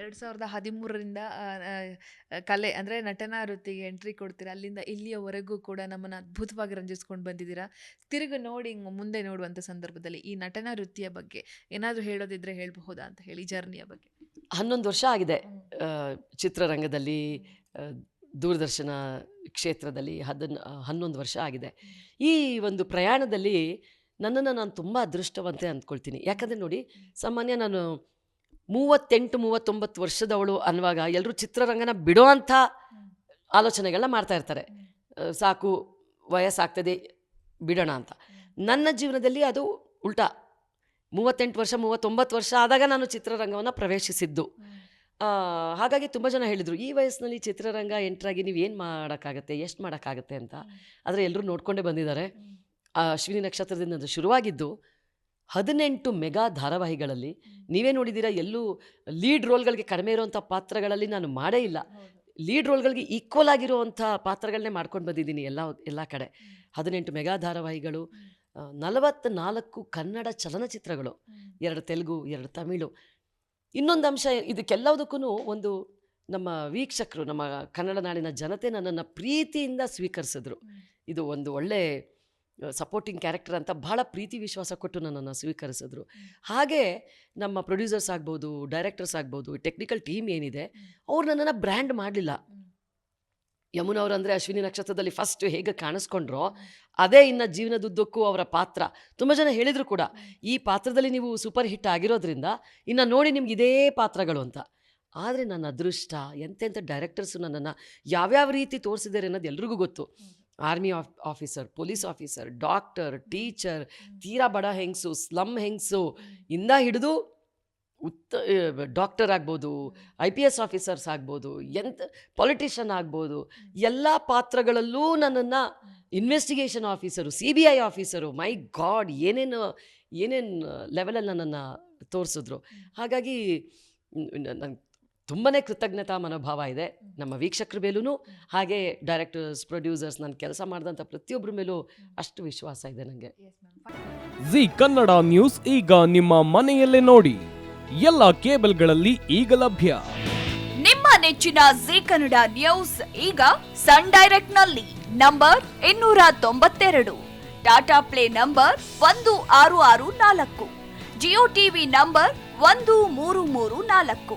ಎರಡ್ ಸಾವಿರದ ಹದಿಮೂರರಿಂದ ಕಲೆ ಅಂದ್ರೆ ನಟನಾ ವೃತ್ತಿಗೆ ಎಂಟ್ರಿ ಕೊಡ್ತೀರಾ? ಅಲ್ಲಿಂದ ಇಲ್ಲಿಯವರೆಗೂ ಕೂಡ ನಮ್ಮನ್ನ ಅದ್ಭುತವಾಗಿ ರಂಜಿಸ್ಕೊಂಡು ಬಂದಿದ್ದೀರಾ? ತಿರುಗಿ ನೋಡಿ ಮುಂದೆ ನೋಡುವಂತ ಸಂದರ್ಭದಲ್ಲಿ ಈ ನಟನಾ ವೃತ್ತಿಯ ಬಗ್ಗೆ ಏನಾದರೂ ಹೇಳೋದಿದ್ರೆ ಹೇಳಬಹುದಾ ಅಂತ ಹೇಳಿ ಜರ್ನಿಯ ಬಗ್ಗೆ. ಹನ್ನೊಂದು ವರ್ಷ ಆಗಿದೆ ಚಿತ್ರರಂಗದಲ್ಲಿ ದೂರದರ್ಶನ ಕ್ಷೇತ್ರದಲ್ಲಿ ಹದನ್ ಹನ್ನೊಂದು ವರ್ಷ ಆಗಿದೆ. ಈ ಒಂದು ಪ್ರಯಾಣದಲ್ಲಿ ನನ್ನನ್ನು ನಾನು ತುಂಬ ಅದೃಷ್ಟವಂತೆ ಅಂದ್ಕೊಳ್ತೀನಿ. ಯಾಕಂದರೆ ನೋಡಿ ಸಾಮಾನ್ಯ ನಾನು ಮೂವತ್ತೆಂಟು ಮೂವತ್ತೊಂಬತ್ತು ವರ್ಷದವಳು ಅನ್ನುವಾಗ ಎಲ್ಲರೂ ಚಿತ್ರರಂಗನ ಬಿಡೋ ಅಂಥ ಆಲೋಚನೆಗಳನ್ನ ಮಾಡ್ತಾ ಇರ್ತಾರೆ. ಸಾಕು ವಯಸ್ಸಾಗ್ತದೆ ಬಿಡೋಣ ಅಂತ. ನನ್ನ ಜೀವನದಲ್ಲಿ ಅದು ಉಲ್ಟಾ. ಮೂವತ್ತೆಂಟು ವರ್ಷ ಮೂವತ್ತೊಂಬತ್ತು ವರ್ಷ ಆದಾಗ ನಾನು ಚಿತ್ರರಂಗವನ್ನು ಪ್ರವೇಶಿಸಿದ್ದು. ಹಾಗಾಗಿ ತುಂಬ ಜನ ಹೇಳಿದರು ಈ ವಯಸ್ಸಿನಲ್ಲಿ ಚಿತ್ರರಂಗ ಎಂಟ್ರಾಗಿ ನೀವು ಏನು ಮಾಡೋಕ್ಕಾಗತ್ತೆ ಎಷ್ಟು ಮಾಡೋಕ್ಕಾಗತ್ತೆ ಅಂತ. ಆದರೆ ಎಲ್ಲರೂ ನೋಡ್ಕೊಂಡೇ ಬಂದಿದ್ದಾರೆ. ಆ ಅಶ್ವಿನಿ ನಕ್ಷತ್ರದಿಂದ ಅದು ಶುರುವಾಗಿದ್ದು. ಹದಿನೆಂಟು ಮೆಗಾ ಧಾರಾವಾಹಿಗಳಲ್ಲಿ ನೀವೇ ನೋಡಿದ್ದೀರಾ ಎಲ್ಲೂ ಲೀಡ್ ರೋಲ್ಗಳಿಗೆ ಕಡಿಮೆ ಇರುವಂಥ ಪಾತ್ರಗಳಲ್ಲಿ ನಾನು ಮಾಡೇ ಇಲ್ಲ. ಲೀಡ್ ರೋಲ್ಗಳಿಗೆ ಈಕ್ವಲ್ ಆಗಿರುವಂಥ ಪಾತ್ರಗಳನ್ನೇ ಮಾಡ್ಕೊಂಡು ಬಂದಿದ್ದೀನಿ ಎಲ್ಲ ಎಲ್ಲ ಕಡೆ. ಹದಿನೆಂಟು ಮೆಗಾ ಧಾರಾವಾಹಿಗಳು ನಲವತ್ತ ನಾಲ್ಕು ಕನ್ನಡ ಚಲನಚಿತ್ರಗಳು ಎರಡು ತೆಲುಗು ಎರಡು ತಮಿಳು. ಇನ್ನೊಂದು ಅಂಶ ಇದಕ್ಕೆಲ್ಲದಕ್ಕೂ ಒಂದು ನಮ್ಮ ವೀಕ್ಷಕರು ನಮ್ಮ ಕನ್ನಡ ನಾಡಿನ ಜನತೆ ನನ್ನನ್ನು ಪ್ರೀತಿಯಿಂದ ಸ್ವೀಕರಿಸಿದ್ರು. ಇದು ಒಂದು ಒಳ್ಳೆ ಸಪೋರ್ಟಿಂಗ್ ಕ್ಯಾರೆಕ್ಟರ್ ಅಂತ ಬಹಳ ಪ್ರೀತಿ ವಿಶ್ವಾಸ ಕೊಟ್ಟು ನನ್ನನ್ನು ಸ್ವೀಕರಿಸಿದ್ರು. ಹಾಗೆ ನಮ್ಮ ಪ್ರೊಡ್ಯೂಸರ್ಸ್ ಆಗ್ಬೋದು ಡೈರೆಕ್ಟರ್ಸ್ ಆಗ್ಬೋದು ಟೆಕ್ನಿಕಲ್ ಟೀಮ್ ಏನಿದೆ ಅವ್ರು ನನ್ನನ್ನು ಬ್ರ್ಯಾಂಡ್ ಮಾಡಲಿಲ್ಲ. ಯಮುನ ಅವರು ಅಂದರೆ ಅಶ್ವಿನಿ ನಕ್ಷತ್ರದಲ್ಲಿ ಫಸ್ಟ್ ಹೇಗೆ ಕಾಣಿಸ್ಕೊಂಡ್ರೋ ಅದೇ ಇನ್ನು ಜೀವನದುದ್ದಕ್ಕೂ ಅವರ ಪಾತ್ರ. ತುಂಬ ಜನ ಹೇಳಿದರು ಕೂಡ ಈ ಪಾತ್ರದಲ್ಲಿ ನೀವು ಸೂಪರ್ ಹಿಟ್ ಆಗಿರೋದ್ರಿಂದ ಇನ್ನು ನೋಡಿ ನಿಮ್ಗೆ ಇದೇ ಪಾತ್ರಗಳು ಅಂತ. ಆದರೆ ನನ್ನ ಅದೃಷ್ಟ ಎಂತೆಂಥ ಡೈರೆಕ್ಟರ್ಸು ನನ್ನನ್ನು ಯಾವ್ಯಾವ ರೀತಿ ತೋರಿಸಿದ್ದಾರೆ ಅನ್ನೋದು ಎಲ್ರಿಗೂ ಗೊತ್ತು. Army of officer police officer doctor teacher ತೀರಾ ಬಡ ಹೆಂಗಸು ಸ್ಲಮ್ ಹೆಂಗಸು ಇಂದ ಹಿಡಿದು ಉತ್ತ ಡಾಕ್ಟರ್ ಆಗ್ಬೋದು ಐ ಪಿ ಎಸ್ ಆಫೀಸರ್ಸ್ ಆಗ್ಬೋದು ಎಂತ ಪೊಲಿಟಿಷಿಯನ್ ಆಗ್ಬೋದು ಎಲ್ಲ ಪಾತ್ರಗಳಲ್ಲೂ ನನ್ನನ್ನು investigation officer C B I officer my god ಏನೇನು ಏನೇನು ಲೆವೆಲಲ್ಲಿ ನನ್ನನ್ನು ತೋರಿಸಿದ್ರು. ಹಾಗಾಗಿ ನಂಗೆ ತುಂಬಾ ಕೃತಜ್ಞತಾ ಮನೋಭಾವ ಇದೆ ನಮ್ಮ ವೀಕ್ಷಕರ ಮೇಲೂ ಹಾಗೆ ಡೈರೆಕ್ಟರ್ಸ್ ಪ್ರೊಡ್ಯೂಸರ್ಸ್ ನಾನು ಕೆಲಸ ಮಾಡಿದಂಥ ಪ್ರತಿಯೊಬ್ಬರ ಮೇಲೂ ಅಷ್ಟು ವಿಶ್ವಾಸ ಇದೆ ನನಗೆ ಜಿ ಕನ್ನಡ ನ್ಯೂಸ್ ಈಗ ನಿಮ್ಮ ಮನೆಯಲ್ಲೇ ನೋಡಿ. ಎಲ್ಲ ಕೇಬಲ್ಗಳಲ್ಲಿ ಈಗ ಲಭ್ಯ. ನಿಮ್ಮ ನೆಚ್ಚಿನ ಜಿ ಕನ್ನಡ ನ್ಯೂಸ್ ಈಗ ಸನ್ ಡೈರೆಕ್ಟ್ನಲ್ಲಿ ನಂಬರ್ ಇನ್ನೂರ ತೊಂಬತ್ತೆರಡು. ಟಾಟಾ ಪ್ಲೇ ನಂಬರ್ ಒಂದು ಆರು ಆರು ನಾಲ್ಕು. ಜಿಯೋ ಟಿವಿ ನಂಬರ್ ಒಂದು ಮೂರು ಮೂರು ನಾಲ್ಕು.